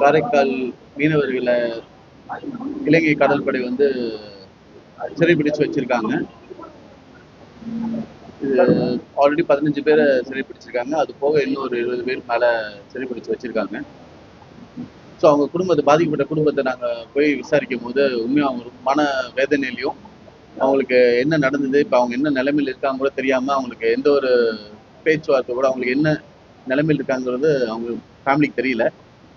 காரைக்கால் மீனவர்களை இலங்கை கடற்படை வந்து சிறைபிடிச்சு வச்சிருக்காங்க. இது ஆல்ரெடி பதினஞ்சு பேரை சிறைப்பிடிச்சிருக்காங்க அது போக இன்னொரு இருபது பேர் மேல சிறைப்பிடிச்சு வச்சிருக்காங்க. ஸோ அவங்க குடும்பத்தை பாதிக்கப்பட்ட குடும்பத்தை நாங்கள் போய் விசாரிக்கும் போது உண்மையாக அவங்க மன வேதனையிலையும் அவங்களுக்கு என்ன நடந்தது இப்போ அவங்க என்ன நிலைமையில் இருக்காங்க கூட தெரியாமல் அவங்களுக்கு எந்த ஒரு பேச்சுவார்த்தை கூட அவங்களுக்கு என்ன நிலைமையில் இருக்காங்கிறது அவங்க ஃபேமிலிக்கு தெரியல.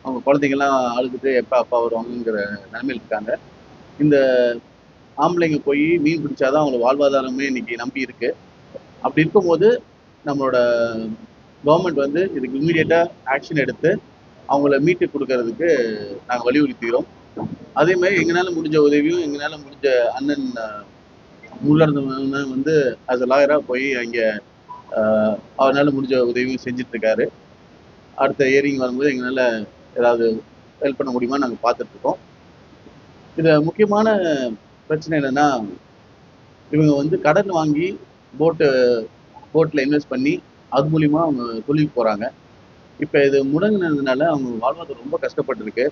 அவங்க குழந்தைங்கள்லாம் அழுதுட்டு எப்போ அப்பா வருவாங்கங்கிற நிலைமையில் இருக்காங்க. இந்த ஆம்பளைங்க போய் மீன் பிடிச்சாதான் அவங்களுக்கு வாழ்வாதாரமே இன்னைக்கு நம்பி இருக்கு. அப்படி இருக்கும்போது நம்மளோட கவர்மெண்ட் வந்து இதுக்கு இமீடியட்டாக ஆக்ஷன் எடுத்து அவங்கள மீட்டு கொடுக்கறதுக்கு நாங்கள் வலியுறுத்துகிறோம். அதே மாதிரி எங்களால் முடிஞ்ச உதவியும் எங்களால் முடிஞ்ச அண்ணன் முள்ளர்ந்தவன் வந்து ஆஸ் அ லாயராக போய் அங்கே அவரால் முடிஞ்ச உதவியும் செஞ்சிட்ருக்காரு அடுத்த இயரிங் வரும்போது எங்களால் ஏதாவது ஹெல்ப் பண்ண முடியுமா நாங்கள் பார்த்துட்டு இருக்கோம் இதில் முக்கியமான பிரச்சனை என்னன்னா இவங்க வந்து கடன் வாங்கி போட்டு போட்டில் இன்வெஸ்ட் பண்ணி அது மூலிமா அவங்க தொழிலுக்கு போகிறாங்க இப்போ இது முடங்கினதுனால அவங்க வாழ்வாதாரம் ரொம்ப கஷ்டப்பட்டுருக்கு.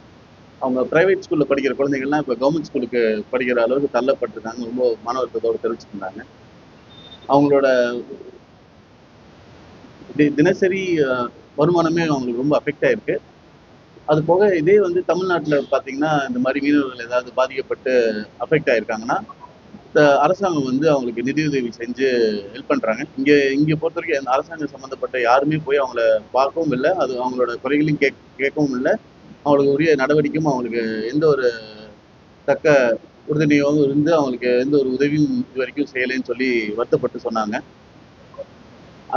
அவங்க பிரைவேட் ஸ்கூலில் படிக்கிற குழந்தைங்கள்லாம் இப்போ கவர்மெண்ட் ஸ்கூலுக்கு படிக்கிற அளவுக்கு தள்ளப்பட்டிருக்காங்க. ரொம்ப மன வருத்தத்தோடு தெரிவிச்சிருந்தாங்க அவங்களோட தினசரி வருமானமே அவங்களுக்கு ரொம்ப அஃபெக்ட் ஆயிருக்கு. அது போக இதே வந்து தமிழ்நாட்டில் பார்த்தீங்கன்னா இந்த மாதிரி மீனவர்கள் ஏதாவது பாதிக்கப்பட்டு அஃபெக்ட் ஆயிருக்காங்கன்னா அரசாங்கம் வந்து அவங்களுக்கு நிதியுதவி செஞ்சு ஹெல்ப் பண்ணுறாங்க இங்கே இங்கே பொறுத்த வரைக்கும் அந்த அரசாங்கம் சம்மந்தப்பட்ட யாருமே போய் அவங்கள பார்க்கவும் இல்லை. அது அவங்களோட குறைகளையும் கேக் கேட்கவும் இல்லை. அவங்களுக்கு உரிய நடவடிக்கையும் அவங்களுக்கு எந்த ஒரு தக்க உறுதுணையாகவும் இருந்து அவங்களுக்கு எந்த ஒரு உதவியும் இது வரைக்கும் செய்யலைன்னு சொல்லி வருத்தப்பட்டு சொன்னாங்க.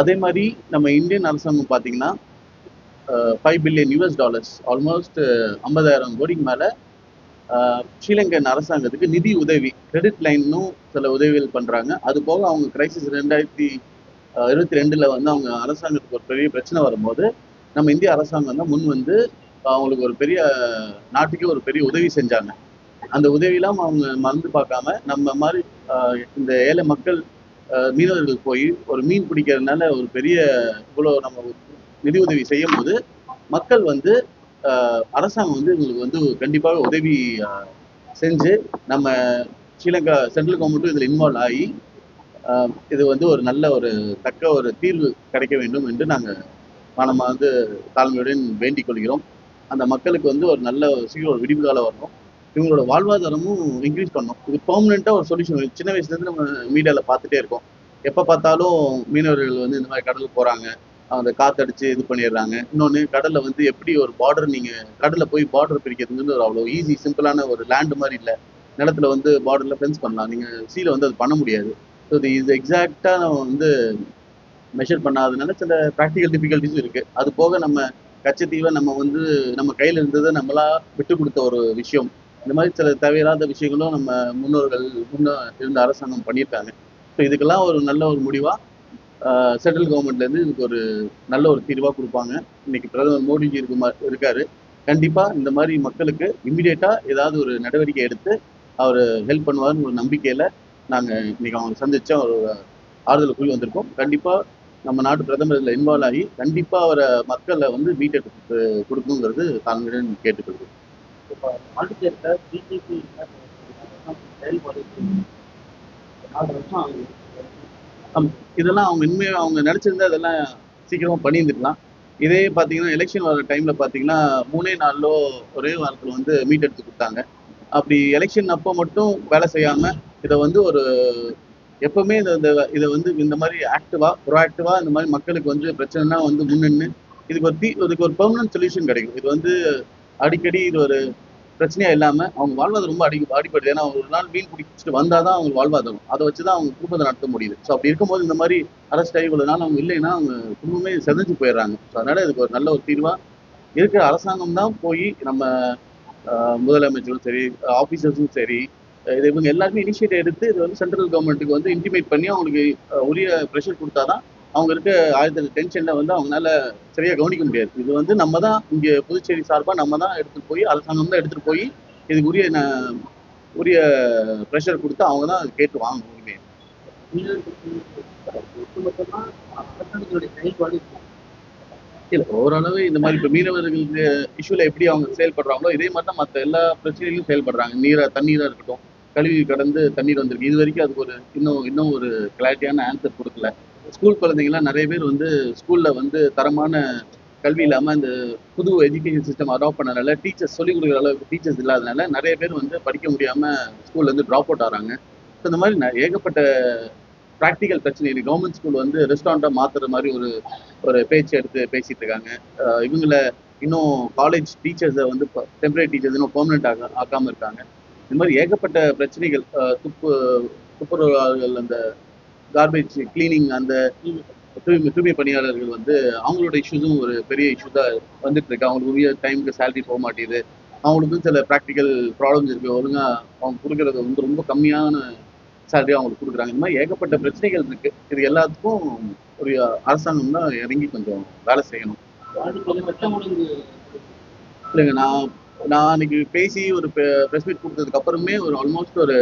அதே மாதிரி நம்ம இந்தியன் அரசாங்கம் பார்த்தீங்கன்னா five billion US dollars almost ஐம்பதாயிரம் கோடிக்கு மேலே ஸ்ரீலங்கன் அரசாங்கத்துக்கு நிதி உதவி கிரெடிட் லைன்னும் சில உதவிகள் பண்றாங்க. அது போக அவங்க கிரைசிஸ் ரெண்டாயிரத்தி இருபத்தி ரெண்டுல வந்து அவங்க அரசாங்கத்துக்கு ஒரு பெரிய பிரச்சனை வரும்போது நம்ம இந்திய அரசாங்கம் தான் முன் வந்து அவங்களுக்கு ஒரு பெரிய நாட்டுக்கே ஒரு பெரிய உதவி செஞ்சாங்க. அந்த உதவியெல்லாம் அவங்க மறந்து பார்க்காம நம்ம மாதிரி ஆஹ், இந்த ஏழை மக்கள் ஆஹ், மீனவர்கள் போய் ஒரு மீன் பிடிக்கிறதுனால ஒரு பெரிய இவ்வளோ நம்ம நிதி உதவி செய்யும் போது மக்கள் வந்து அரசாங்கம் வந்து இவங்களுக்கு வந்து கண்டிப்பாக உதவி செஞ்சு நம்ம ஸ்ரீலங்கா சென்ட்ரல் கவர்மெண்ட்டும் இதில் இன்வால்வ் ஆகி இது வந்து ஒரு நல்ல ஒரு தக்க ஒரு தீர்வு கிடைக்க வேண்டும் என்று நாங்கள் மனமாக வந்து தாழ்மையுடன் வேண்டிக் கொள்கிறோம். அந்த மக்களுக்கு வந்து ஒரு நல்ல சீக்கிரம் ஒரு விடிவு காலம் வரணும். இவங்களோட வாழ்வாதாரமும் இன்க்ரீஸ் பண்ணணும். இது பெர்மனெண்ட்டாக ஒரு சொல்யூஷன் சின்ன வயசுலேருந்து நம்ம மீடியாவில் பார்த்துட்டே இருக்கோம். எப்போ பார்த்தாலும் மீனவர்கள் வந்து இந்த மாதிரி கடலுக்கு போகிறாங்க அந்த காத்தடிச்சு இது பண்ணிடுறாங்க. இன்னொன்று கடலில் வந்து எப்படி ஒரு பார்டர் நீங்கள் கடலில் போய் பார்டர் பிரிக்கிறதுங்கிறது ஒரு அவ்வளோ ஈஸி சிம்பிளான ஒரு லேண்ட் மாதிரி இல்லை. நிலத்துல வந்து பார்டரில் ஃபென்ஸ் பண்ணலாம். நீங்கள் சீல வந்து அது பண்ண முடியாது. ஸோ இது இது எக்ஸாக்டாக நம்ம வந்து மெஷர் பண்ணாததுனால சில ப்ராக்டிக்கல் டிஃபிகல்ட்டிஸும் இருக்குது அது போக நம்ம கச்சத்தீவை நம்ம வந்து நம்ம கையில் இருந்ததை நம்மளா விட்டு கொடுத்த ஒரு விஷயம். இந்த மாதிரி சில தேவையில்லாத விஷயங்களும் நம்ம முன்னோர்கள் முன்ன இருந்த அரசாங்கம் பண்ணியிருக்காங்க. ஸோ இதுக்கெல்லாம் ஒரு நல்ல ஒரு முடிவாக சென்ட்ரல் கவர்மெண்ட்லேருந்து இதுக்கு ஒரு நல்ல ஒரு தீர்வாக கொடுப்பாங்க. இன்னைக்கு பிரதமர் மோடிஜி இருக்குமா இருக்காரு. கண்டிப்பாக இந்த மாதிரி மக்களுக்கு இம்மிடியேட்டாக ஏதாவது ஒரு நடவடிக்கை எடுத்து அவர் ஹெல்ப் பண்ணுவார்னு ஒரு நம்பிக்கையில் நாங்கள் இன்னைக்கு அவங்க சந்திச்ச அவர் ஆறுதல் கூறி வந்திருக்கோம். கண்டிப்பாக நம்ம நாட்டு பிரதமர் இதில் இன்வால்வ் ஆகி கண்டிப்பாக அவரை மக்களை வந்து மீட்டெடுத்து கொடுக்கணுங்கிறது தாங்களுடன் கேட்டுக்கொள்கிறோம் பிஜேபி செயல்பாடு இதெல்லாம் அவங்க உண்மையாக அவங்க நினச்சிருந்தா இதெல்லாம் சீக்கிரமாக பண்ணியிருந்துக்கலாம் இதே பார்த்தீங்கன்னா எலெக்ஷன் வர டைமில் பார்த்தீங்கன்னா மூணே நாளிலோ ஒரே வாரத்தில் வந்து மீட் எடுத்து கொடுத்தாங்க. அப்படி எலெக்ஷன் அப்போ மட்டும் வேலை செய்யாமல் இதை வந்து ஒரு எப்பவுமே இந்த இந்த- இதை வந்து இந்த மாதிரி ஆக்டிவாக ப்ரோஆக்டிவாக இந்த மாதிரி மக்களுக்கு வந்து பிரச்சனைனா வந்து முன்னின்னு இதுக்கு ஒரு தீ இதுக்கு ஒரு பெர்மனன்ட் சொல்யூஷன் கிடைக்கும். இது வந்து அடிக்கடி இது ஒரு பிரச்சனையா இல்லாம அவங்க வாழ்வாதாரம் ரொம்ப அடி அடிப்படுது ஏன்னா அவங்க ஒரு நாள் மீன் பிடிச்சிட்டு வந்தாதான் அவங்க வாழ்வாதாரம். அதை வச்சுதான் அவங்க குடும்பத்தை நடத்த முடியுது. ஸோ அப்படி இருக்கும்போது இந்த மாதிரி அரசு ஆகி நாள் அவங்க இல்லைன்னா அவங்க குடும்பமே செதஞ்சு போயிடுறாங்க. ஸோ அதனால இதுக்கு ஒரு நல்ல ஒரு தீர்வா இருக்கிற அரசாங்கம் தான் போய் நம்ம ஆஹ், முதலமைச்சரும் சரி ஆஃபீஸர்ஸும் சரி இது இவங்க எல்லாருமே இனிஷியேட் எடுத்து இது வந்து சென்ட்ரல் கவர்மெண்ட்டுக்கு வந்து இன்டிமேட் பண்ணி அவங்களுக்கு உரிய ப்ரெஷர் கொடுத்தாதான் அவங்க இருக்க ஆயிரத்தி டென்ஷன்ல வந்து அவங்களால சரியா கவனிக்க முடியாது. இது வந்து நம்ம தான் இங்க புதுச்சேரி சார்பா நம்ம தான் எடுத்துட்டு போய் அரசாங்கம் தான் எடுத்துட்டு போய் இதுக்கு உரிய ந- உரிய ப்ரெஷர் கொடுத்து அவங்க தான் கேட்டு வாங்க உரிமையை இல்ல ஓரளவு இந்த மாதிரி இப்ப மீனவர்களுக்கு இஷ்யூல எப்படி அவங்க செயல்படுறாங்களோ இதே மாதிரி தான் மற்ற எல்லா பிரச்சனையிலும் செயல்படுறாங்க. நீரா தண்ணீரா இருக்கட்டும் கழுவி கடந்து தண்ணீர் வந்திருக்கு. இது வரைக்கும் அதுக்கு ஒரு இன்னும் இன்னும் ஒரு கிளாரிட்டியான ஆன்சர் கொடுக்கல. ஸ்கூல் குழந்தைங்கலாம் நிறைய பேர் வந்து ஸ்கூல்ல வந்து தரமான கல்வி இல்லாம இந்த புது எஜுகேஷன் சிஸ்டம் அடாப்ட் பண்ணனால டீச்சர்ஸ் சொல்லிக் கொடுக்குற அளவுக்கு டீச்சர்ஸ் இல்லாதனால நிறைய பேர் வந்து படிக்க முடியாம ஸ்கூல்ல இருந்து ட்ராப் அவுட் ஆறாங்க ஸோ இந்த மாதிரி ந- ஏகப்பட்ட ப்ராக்டிக்கல் பிரச்சனை இருக்கு கவர்மெண்ட் ஸ்கூல் வந்து ரெஸ்டாரண்ட்டாக மாத்துற மாதிரி ஒரு ஒரு பேச்சு எடுத்து பேசிட்டு இருக்காங்க. அஹ் இவங்கள இன்னும் காலேஜ் டீச்சர்ஸை வந்து டெம்பரரி டீச்சர்ஸ் இன்னும் பெர்மனெண்ட் ஆக ஆக்காம இருக்காங்க. இந்த மாதிரி ஏகப்பட்ட பிரச்சனைகள் துப்பு துப்புரவாளர்கள் அந்த கார்பேஜ் கிளீனிங் அந்த தூய்மை தூய்மை பணியாளர்கள் வந்து அவங்களோட இஷ்யூஸும் ஒரு பெரிய இஷ்யூ தான் வந்துட்டு இருக்கு. அவங்களுக்கு உரிய டைமுக்கு சேலரி போக மாட்டேது அவங்களுக்கும் சில ப்ராக்டிக்கல் ப்ராப்ளம்ஸ் இருக்கு. ஒழுங்கா அவங்க கொடுக்கறது வந்து ரொம்ப கம்மியான சேலரி அவங்களுக்கு கொடுக்குறாங்க. இந்த மாதிரி ஏகப்பட்ட பிரச்சனைகள் இருக்கு. இது எல்லாத்துக்கும் ஒரு அரசாங்கம் தான் இறங்கி கொஞ்சம் வேலை செய்யணும். இல்லைங்க நான் நான் அன்னைக்கு பேசி ஒரு ப்ரெஸ் மீட் கொடுத்ததுக்கு அப்புறமே ஒரு ஆல்மோஸ்ட் ஒரு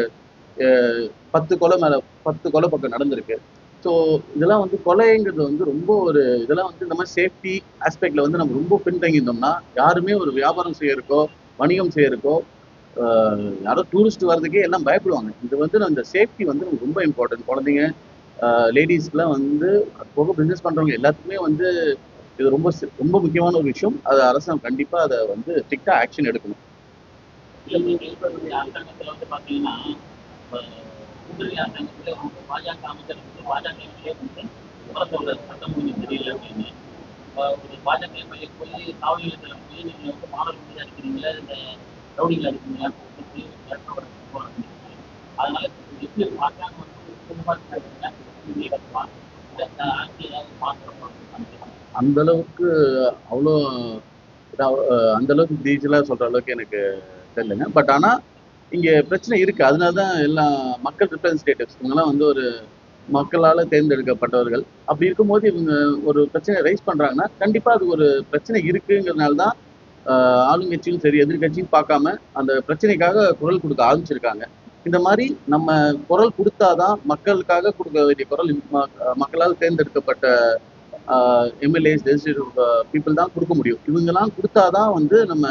பத்து கொலை மேல பத்து கொலை பக்கம் நடந்திருக்கு. ஸோ இதெல்லாம் வந்து கொலைங்கிறது வந்து ரொம்ப ஒரு இதெல்லாம் வந்து இந்த மாதிரி சேஃப்டி ஆஸ்பெக்ட்ல வந்து நம்ம ரொம்ப பின்தங்கியிருந்தோம்னா யாருமே ஒரு வியாபாரம் செய்யறக்கோ வணிகம் செய்யறக்கோ ஆஹ், யாரோ டூரிஸ்ட் வர்றதுக்கே எல்லாம் பயப்படுவாங்க. இது வந்து இந்த சேஃப்டி வந்து நமக்கு ரொம்ப இம்பார்ட்டன்ட் குழந்தைங்க லேடிஸ்க்குலாம் வந்து அது போக பிஸ்னஸ் பண்றவங்க எல்லாத்துக்குமே வந்து இது ரொம்ப ரொம்ப முக்கியமான ஒரு விஷயம். அது அரசாங்கம் கண்டிப்பா அதை வந்து ஸ்ட்ரிக்டாக ஆக்ஷன் எடுக்கணும். இல்லைங்க இருக்கக்கூடிய வந்து பாஜக அமைச்சர் வந்து பாஜக எம்எல்ஏ வந்து விவரம் சொல்றாரு சட்டம் ஒழுங்கு அப்படின்னு ஒரு பாஜக எம்எல்ஏ போய் காவல் நிலையத்துல போய் நீங்க வந்து மாணவர் அடிக்கிறீங்களா? இந்த ரவுடிகள் அடிக்கிறீங்களா? கூப்பிட்டு அதனால எப்படி அரசாங்கம் வந்து அந்த அளவுக்கு அவ்வளோ அந்த அளவுக்கு டீச்சலாக சொல்ற அளவுக்கு எனக்கு தெரியலங்க. பட் ஆனா இங்க பிரச்சனை இருக்கு. அதனால தான் எல்லாம் மக்கள் ரிப்ரஸன்டேட்டிவ்ஸ் இவங்கெல்லாம் வந்து ஒரு மக்களால தேர்ந்தெடுக்கப்பட்டவர்கள். அப்படி இருக்கும்போது இவங்க ஒரு பிரச்சனை ரைஸ் பண்றாங்கன்னா கண்டிப்பா அது ஒரு பிரச்சனை இருக்குங்கிறதுனால தான் ஆளுங்கட்சியும் சரி எதிர்கட்சியும் பார்க்காம அந்த பிரச்சனைக்காக குரல் கொடுக்க ஆரம்பிச்சிருக்காங்க. இந்த மாதிரி நம்ம குரல் கொடுத்தாதான் மக்களுக்காக கொடுக்க வேண்டிய குரல் ம- மக்களால் தேர்ந்தெடுக்கப்பட்ட எம்எல்ஏஸ் லெஜிஸ்லேட்டிவ் பீப்புள் தான் கொடுக்க முடியும். இவங்கெல்லாம் கொடுத்தாதான் வந்து நம்ம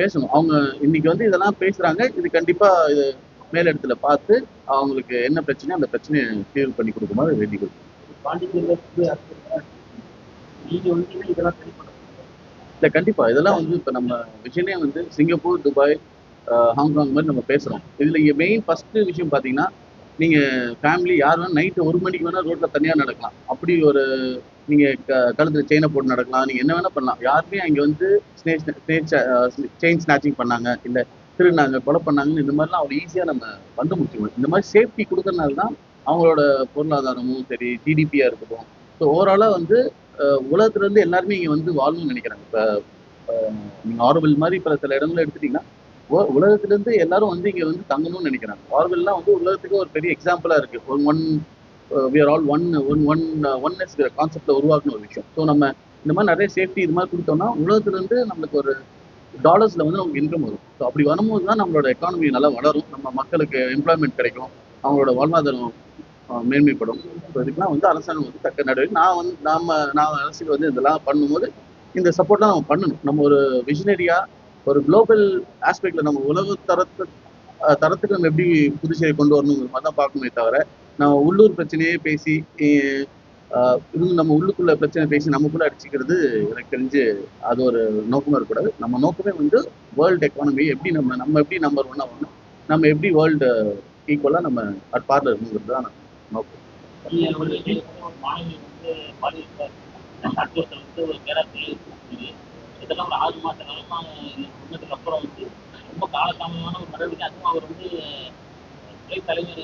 பேசணும். அவங்க இன்னைக்கு வந்து இதெல்லாம் பேசுறாங்க. இது கண்டிப்பா இது மேலிடத்துல பார்த்து அவங்களுக்கு என்ன பிரச்சனையோ அந்த பிரச்சனையை தீர்வு பண்ணி கொடுக்குமாறு வேண்டிகள் பாண்டிச்சேரியில வந்து இதெல்லாம் இல்ல கண்டிப்பா. இதெல்லாம் வந்து இப்ப நம்ம விஷயமே வந்து சிங்கப்பூர் துபாய் ஹாங்காங் மாதிரி நம்ம பேசுறோம். இதுல இங்க மெயின் ஃபர்ஸ்ட் விஷயம் பாத்தீங்கன்னா நீங்கள் ஃபேமிலி யார் வேணால் நைட்டு ஒரு மணிக்கு வேணால் ரோட்டில் தனியாக நடக்கலாம். அப்படி ஒரு நீங்கள் க- கழுத்தில் செயினை போட்டு நடக்கலாம். நீங்கள் என்ன வேணால் பண்ணலாம். யாருமே அங்கே வந்து செயின் ஸ்நாச்சிங் பண்ணாங்க. இல்லை திருநாங்க கொலை பண்ணாங்கன்னு இந்த மாதிரிலாம் அவ்வளோ ஈஸியாக நம்ம வந்து முடிச்சுக்கணும் இந்த மாதிரி சேஃப்டி கொடுக்கறனால தான் அவங்களோட பொருளாதாரமும் சரி ஜிடிபியாக இருக்கட்டும். ஸோ ஓவராலாக வந்து உலகத்துலேருந்து எல்லாருமே இங்கே வந்து வாழணும்னு நினைக்கிறாங்க. இப்போ நீங்கள் ஆரோவில் மாதிரி இப்போ சில இடங்களில் எடுத்துட்டிங்கன்னா உ- எல்லாரும் வந்து இங்கே வந்து தங்கணும்னு நினைக்கிறாங்க. ஆர்வெல்லாம் வந்து உலகத்துக்கு ஒரு பெரிய எக்ஸாம்பிளாக இருக்கு. ஒரு one we are all one one one oneness கான்செப்ட்ல உருவாக்குன ஒரு விஷயம். ஸோ நம்ம இந்த மாதிரி நிறைய சேஃப்டி இது மாதிரி கொடுத்தோம்னா உலகத்துலேருந்து நம்மளுக்கு ஒரு டாலர்ஸில் வந்து நமக்கு இன்கம் வரும். ஸோ அப்படி வரும்போது தான் நம்மளோட எக்கானமி நல்லா வளரும். நம்ம மக்களுக்கு எம்ப்ளாய்மெண்ட் கிடைக்கும். அவங்களோட வாழ்வாதாரம் மேன்மைப்படும். ஸோ இதுக்கெல்லாம் வந்து அரசாங்கம் வந்து தக்க நடவடிக்கை. நான் வந்து நாம நான் அரசியல் வந்து இதெல்லாம் பண்ணும்போது இந்த சப்போர்ட்லாம் நம்ம பண்ணணும். நம்ம ஒரு விஷனரியாக ஒரு குளோபல் ஆஸ்பெக்ட்ல நம்ம உலக தரத்து தரத்துக்கு நம்ம எப்படி புதுச்சேரி கொண்டு வரணுங்கிற மாதிரி தான் பார்க்கணுமே தவிர நம்ம உள்ளூர் பிரச்சனையே பேசி அஹ், ஆஹ், நம்ம உள்ளுக்குள்ள பிரச்சனை பேசி நமக்குள்ள அடிச்சுக்கிறது எனக்கு தெரிஞ்சு அது ஒரு நோக்கமா இருக்கக்கூடாது. நம்ம நோக்கமே வந்து வேர்ல்டு எக்கானமி எப்படி நம்ம நம்ம எப்படி நம்பர் ஒன்னா வரணும் நம்ம எப்படி வேர்ல்டு ஈக்குவலா நம்ம அட் பார்ல இருக்கணுங்கிறது தான் நோக்கம். மாநிலம் வந்து பாலியல் அச்சுறுத்தல் வந்து ஒரு கேரக்டர் இதெல்லாம் ஒரு ஆறு மாச காலமா சொன்னதுக்கு அப்புறம் வந்து ரொம்ப காலதாமதமான ஒரு நடவடிக்கை. அதுவும் அவர் வந்து துறை தலைவர்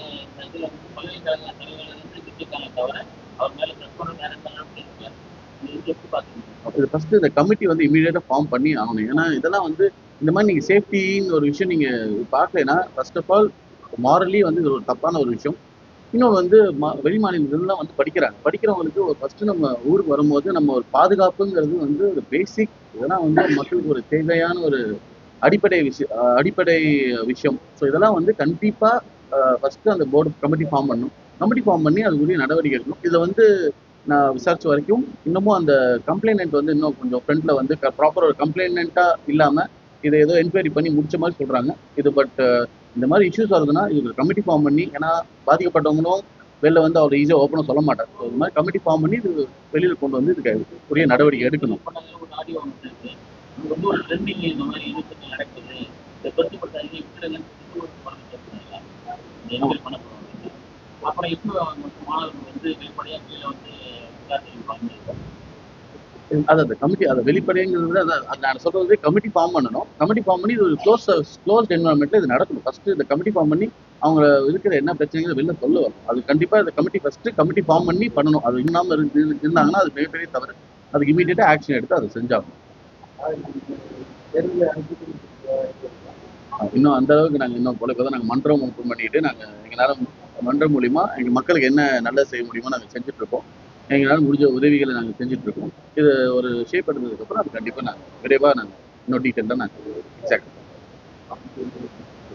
இதுல வந்து பல்கலைக்கழக தலைவர்கள் வந்து திட்டிருக்காங்க தவிர அவர் மேல சஸ்பெண்ட் வேற இது ஃபர்ஸ்ட் இந்த கமிட்டி வந்து இமீடியட்டா ஃபார்ம் பண்ணி ஆகணும். ஏன்னா இதெல்லாம் வந்து இந்த மாதிரி நீங்க சேஃப்டின்னு ஒரு விஷயம் நீங்க பார்க்கலைன்னா ஃபர்ஸ்ட் ஆஃப் ஆல் மாரலி வந்து இது ஒரு தப்பான ஒரு விஷயம். இன்னொன்று வந்து மா- வெளி மாநிலங்கள்லாம் வந்து படிக்கிறாங்க. படிக்கிறவங்களுக்கு ஒரு ஃபர்ஸ்ட் நம்ம ஊருக்கு வரும்போது நம்ம ஒரு பாதுகாப்புங்கிறது வந்து ஒரு பேசிக் இதெல்லாம் வந்து மக்களுக்கு ஒரு தேவையான ஒரு அடிப்படை விஷயம் அடிப்படை விஷயம். ஸோ இதெல்லாம் வந்து கண்டிப்பாக ஃபர்ஸ்ட் அந்த போர்டு கமிட்டி ஃபார்ம் பண்ணணும். கமிட்டி ஃபார்ம் பண்ணி அதுக்குரிய நடவடிக்கை எடுக்கணும். இதை வந்து நான் விசாரிச்ச வரைக்கும் இன்னமும் அந்த கம்ப்ளைனண்ட் வந்து இன்னும் கொஞ்சம் ஃப்ரண்ட்ல வந்து ப்ராப்பர் ஒரு கம்ப்ளைனண்ட்டாக இல்லாம இதை ஏதோ என்கொயரி பண்ணி முடிச்ச மாதிரி சொல்றாங்க. இது பட் இந்த மாதிரி இஷ்யூஸ் வருதுன்னா இது கமிட்டி ஃபார்ம் பண்ணி ஏன்னா பாதிக்கப்பட்டவங்களும் வெளில வந்து அவர் ஈஸியாக ஓப்பனாக சொல்ல மாட்டார் ஸோ இது மாதிரி கமிட்டி ஃபார்ம் பண்ணி இது வெளியில கொண்டு வந்து இதுக்கு உரிய நடவடிக்கை எடுக்கணும். அப்புறம் மாணவர்கள் வந்து கீழே வந்து அது அந்த கமிட்டி அதை வெளிப்படைங்கிறது அதை நான் சொல்றது கமிட்டி ஃபார்ம் பண்ணணும். கமிட்டி ஃபார்ம் பண்ணி இது ஒரு க்ளோஸ் க்ளோஸ்ட் என்வரன்மெண்ட்ல இது நடக்கணும். ஃபர்ஸ்ட் இந்த கமிட்டி ஃபார்ம் பண்ணி அவங்க இருக்கிற என்ன பிரச்சனைகள் வெளில சொல்ல வரும் அது கண்டிப்பா இந்த கமிட்டி ஃபர்ஸ்ட் கமிட்டி ஃபார்ம் பண்ணி பண்ணணும். அது இல்லாம இருந்து இருந்தாங்கன்னா அது மிகப்பெரிய தவறு. அதுக்கு இமீடியட்டா ஆக்ஷன் எடுத்து அதை செஞ்சாகணும். இன்னும் அந்த அளவுக்கு நாங்கள் இன்னும் போல இப்போ நாங்கள் மன்றம் ஓப்பன் பண்ணிட்டு நாங்கள் எங்களால் மன்றம் மூலிமா எங்கள் மக்களுக்கு என்ன நல்லது செய்ய முடியுமோ நாங்கள் செஞ்சுட்டு இருக்கோம். எங்களால் முடிஞ்ச உதவிகளை நாங்கள் செஞ்சுட்டு இருக்கோம் இது ஒரு ஷேப் எடுத்ததுக்கப்புறம் அது கண்டிப்பாக நாங்கள் விரைவாக நாங்கள் இன்னும் டீட்டெயிலாக நாங்கள் எக்ஸாக்ட்